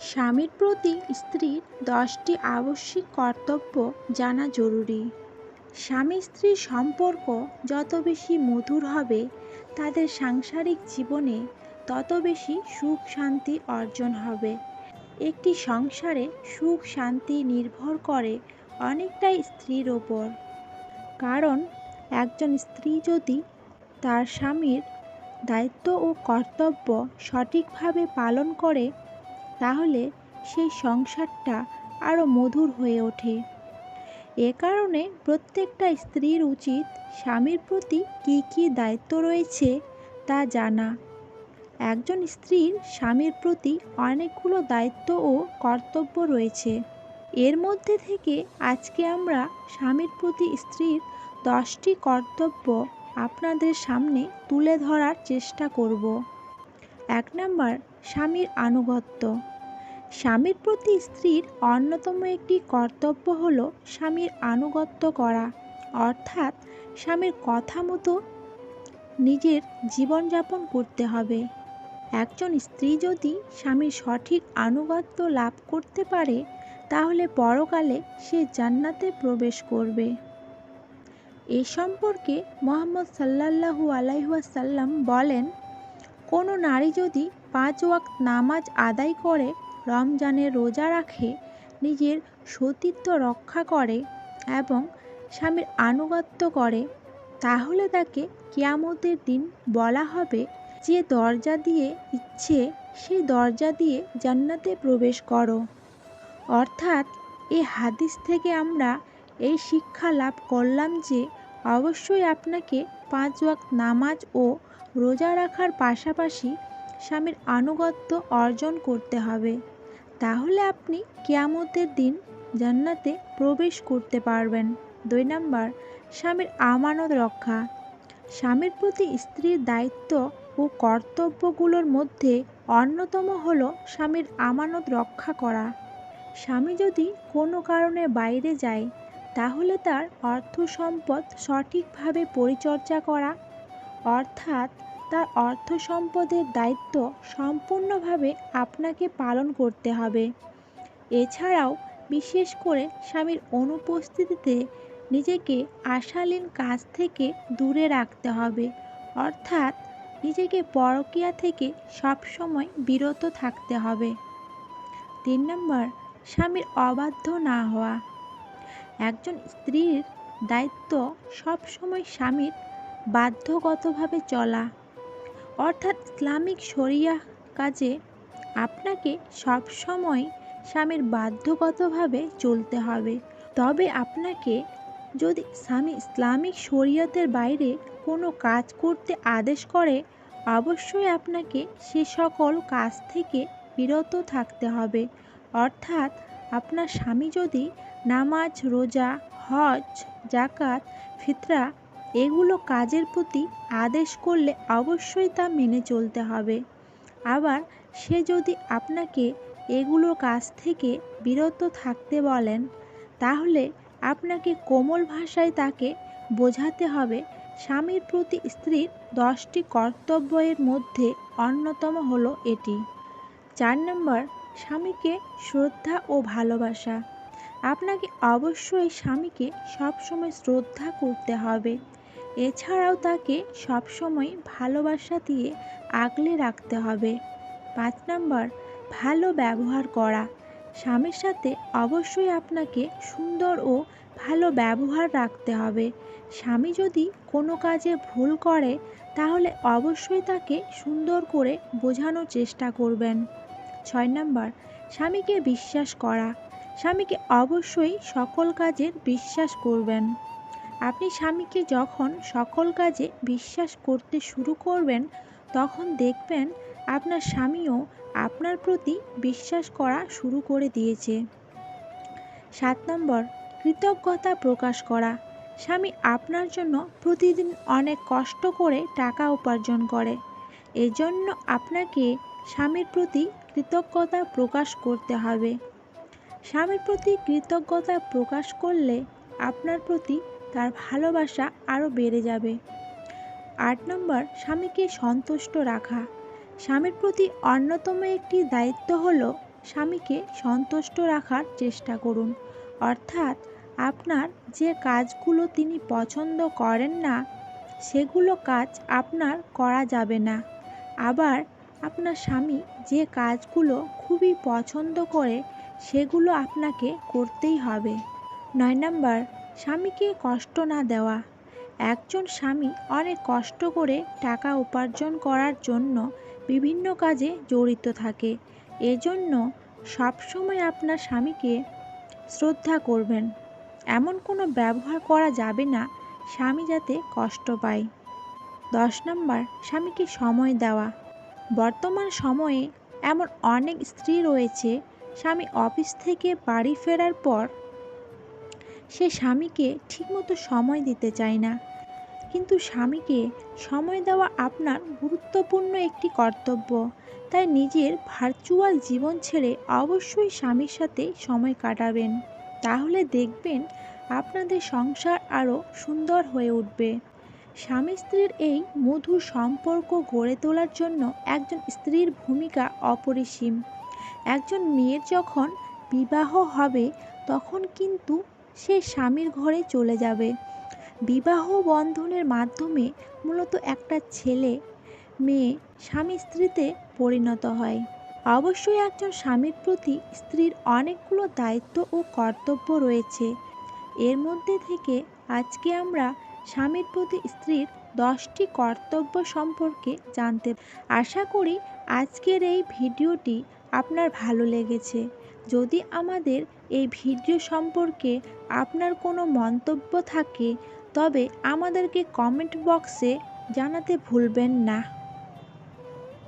স্বামীর প্রতি স্ত্রীর দশটি আবশ্যিক কর্তব্য জানা জরুরি। স্বামী স্ত্রীর সম্পর্ক যত বেশি মধুর হবে, তাদের সাংসারিক জীবনে তত বেশি সুখ শান্তি অর্জন হবে। একটি সংসারে সুখ শান্তি নির্ভর করে অনেকটাই স্ত্রীর ওপর। কারণ, একজন স্ত্রী যদি তার স্বামীর দায়িত্ব ও কর্তব্য সঠিকভাবে পালন করে তাহলে সেই সংসারটা আরও মধুর হয়ে ওঠে। এ কারণে প্রত্যেকটা স্ত্রীর উচিত স্বামীর প্রতি কী কী দায়িত্ব রয়েছে তা জানা। একজন স্ত্রীর স্বামীর প্রতি অনেকগুলো দায়িত্ব ও কর্তব্য রয়েছে। এর মধ্যে থেকে আজকে আমরা স্বামীর প্রতি স্ত্রীর দশটি কর্তব্য আপনাদের সামনে তুলে ধরার চেষ্টা করব। এক নম্বর, স্বামীর আনুগত্য। স্বামীর প্রতি স্ত্রীর অন্যতম একটি কর্তব্য হল স্বামীর আনুগত্য করা। অর্থাৎ স্বামীর কথা মতো নিজের জীবনযাপন করতে হবে। একজন স্ত্রী যদি স্বামীর সঠিক আনুগত্য লাভ করতে পারে, তাহলে পরকালে সে জান্নাতে প্রবেশ করবে। এ সম্পর্কে মোহাম্মদ সাল্লাল্লাহু আলাইহাসাল্লাম বলেন, কোনো নারী যদি পাঁচ ওয়াক্ত নামাজ আদায় করে রমজানের রোজা রাখে, নিজের সতীত্ব রক্ষা করে এবং স্বামীর আনুগত্য করে। তাহলে তাকে কিয়ামতের দিন বলা হবে যে, দরজা দিয়ে ইচ্ছে, সেই দরজা দিয়ে জান্নাতে প্রবেশ করো। অর্থাৎ এই হাদিস থেকে আমরা এই শিক্ষা লাভ করলাম যে, অবশ্যই আপনাকে পাঁচ ওয়াক্ত নামাজ ও রোজা রাখার পাশাপাশি স্বামীর আনুগত্য অর্জন করতে হবে। তাহলে আপনি কেয়ামতের দিন জান্নাতে প্রবেশ করতে পারবেন। দুই নম্বর, স্বামীর আমানত রক্ষা। স্বামীর প্রতি স্ত্রীর দায়িত্ব ও কর্তব্যগুলোর মধ্যে অন্যতম হলো স্বামীর আমানত রক্ষা করা। স্বামী যদি কোনো কারণে বাইরে যায়, তাহলে তার অর্থ সম্পদ সঠিকভাবে পরিচর্যা করা, অর্থাৎ তার অর্থ সম্পদের দায়িত্ব সম্পূর্ণভাবে আপনাকে পালন করতে হবে। এছাড়াও, বিশেষ করে স্বামীর অনুপস্থিতিতে নিজেকে আশালীন কাজ থেকে দূরে রাখতে হবে। অর্থাৎ, নিজেকে পরকিয়া থেকে সবসময় বিরত থাকতে হবে। তিন নম্বর, স্বামীর অবাধ্য না হওয়া। একজন স্ত্রীর দায়িত্ব সবসময় স্বামীর বাধ্যগতভাবে চলা। অর্থাৎ ইসলামিক শরিয়া কাজে আপনাকে সবসময় স্বামীর বাধ্যগতভাবে চলতে হবে। তবে আপনাকে যদি স্বামী ইসলামিক শরীয়তের বাইরে কোনো কাজ করতে আদেশ করে, অবশ্যই আপনাকে সে সকল কাজ থেকে বিরত থাকতে হবে। অর্থাৎ আপনার স্বামী যদি নামাজ, রোজা, হজ জাকাত ফিতরা এগুলো কাজের প্রতি আদেশ করলে অবশ্যই তা মেনে চলতে হবে। আবার সে যদি আপনাকে এগুলো কাজ থেকে বিরত থাকতে বলেন, তাহলে আপনাকে কোমল ভাষায় তাকে বোঝাতে হবে। স্বামীর প্রতি স্ত্রীর দশটি কর্তব্যের মধ্যে অন্যতম হলো এটি। চার নম্বর, স্বামীকে শ্রদ্ধা ও ভালোবাসা। আপনাকে অবশ্যই স্বামীকে সবসময় শ্রদ্ধা করতে হবে। এছাড়াও তাকে সবসময় ভালোবাসা দিয়ে আগলে রাখতে হবে। পাঁচ নম্বর, ভালো ব্যবহার করা। স্বামীর সাথে অবশ্যই আপনাকে সুন্দর ও ভালো ব্যবহার রাখতে হবে। স্বামী যদি কোনো কাজে ভুল করে, তাহলে অবশ্যই তাকে সুন্দর করে বোঝানোর চেষ্টা করবেন। ছয় নম্বর, স্বামীকে বিশ্বাস করা। স্বামীকে অবশ্যই সকল কাজের বিশ্বাস করবেন। আপনি স্বামীকে যখন সকল কাজে বিশ্বাস করতে শুরু করবেন, তখন দেখবেন আপনার স্বামীও আপনার প্রতি বিশ্বাস করা শুরু করে দিয়েছে। সাত নম্বর, কৃতজ্ঞতা প্রকাশ করা। স্বামী আপনার জন্য প্রতিদিন অনেক কষ্ট করে টাকা উপার্জন করে। এজন্য আপনাকে স্বামীর প্রতি কৃতজ্ঞতা প্রকাশ করতে হবে। স্বামীর প্রতি কৃতজ্ঞতা প্রকাশ করলে আপনার প্রতি তার ভালোবাসা আরও বেড়ে যাবে। আট নম্বর, স্বামীকে সন্তুষ্ট রাখা। স্বামীর প্রতি অন্যতম একটি দায়িত্ব হলো স্বামীকে সন্তুষ্ট রাখার চেষ্টা করুন। অর্থাৎ আপনার যে কাজগুলো তিনি পছন্দ করেন না, সেগুলো কাজ আপনার করা যাবে না। আবার আপনার স্বামী যে কাজগুলো খুবই পছন্দ করে, সেগুলো আপনাকে করতেই হবে। নয় নাম্বার স্বামীকে কষ্ট না দেওয়া। একজন স্বামী অনেক কষ্ট করে টাকা উপার্জন করার জন্য বিভিন্ন কাজে জড়িত থাকে। এজন্য সবসময় আপনার স্বামীকে শ্রদ্ধা করবেন। এমন কোনো ব্যবহার করা যাবে না, স্বামী যাতে কষ্ট পায়। দশ নম্বর, স্বামীকে সময় দেওয়া। বর্তমান সময়ে এমন অনেক স্ত্রী রয়েছে, স্বামী অফিস থেকে বাড়ি ফেরার পর সে স্বামীকে ঠিকমতো সময় দিতে চায় না। কিন্তু স্বামীকে সময় দেওয়া আপনার গুরুত্বপূর্ণ একটি কর্তব্য। তাই নিজের ভার্চুয়াল জীবন ছেড়ে অবশ্যই স্বামীর সাথে সময় কাটাবেন। তাহলে দেখবেন আপনাদের সংসার আরও সুন্দর হয়ে উঠবে। স্বামী স্ত্রীর এই মধুর সম্পর্ক গড়ে তোলার জন্য একজন স্ত্রীর ভূমিকা অপরিসীম। একজন মেয়ের যখন বিবাহ হবে, তখন কিন্তু সে স্বামীর ঘরে চলে যাবে। বিবাহ বন্ধনের মাধ্যমে মূলত একটা ছেলে, মেয়ে, স্বামী স্ত্রীতে পরিণত হয়। অবশ্যই একজন স্বামীর প্রতি স্ত্রীর অনেকগুলো দায়িত্ব ও কর্তব্য রয়েছে। এর মধ্যে থেকে আজকে আমরা স্বামীর প্রতি স্ত্রীর দশটি কর্তব্য সম্পর্কে জানতে আশা করি আজকের এই ভিডিওটি আপনার ভালো লেগেছে। যদি আমাদের এই ভিডিও সম্পর্কে আপনার কোনো মন্তব্য থাকে, তবে আমাদেরকে কমেন্ট বক্সে জানাতে ভুলবেন না।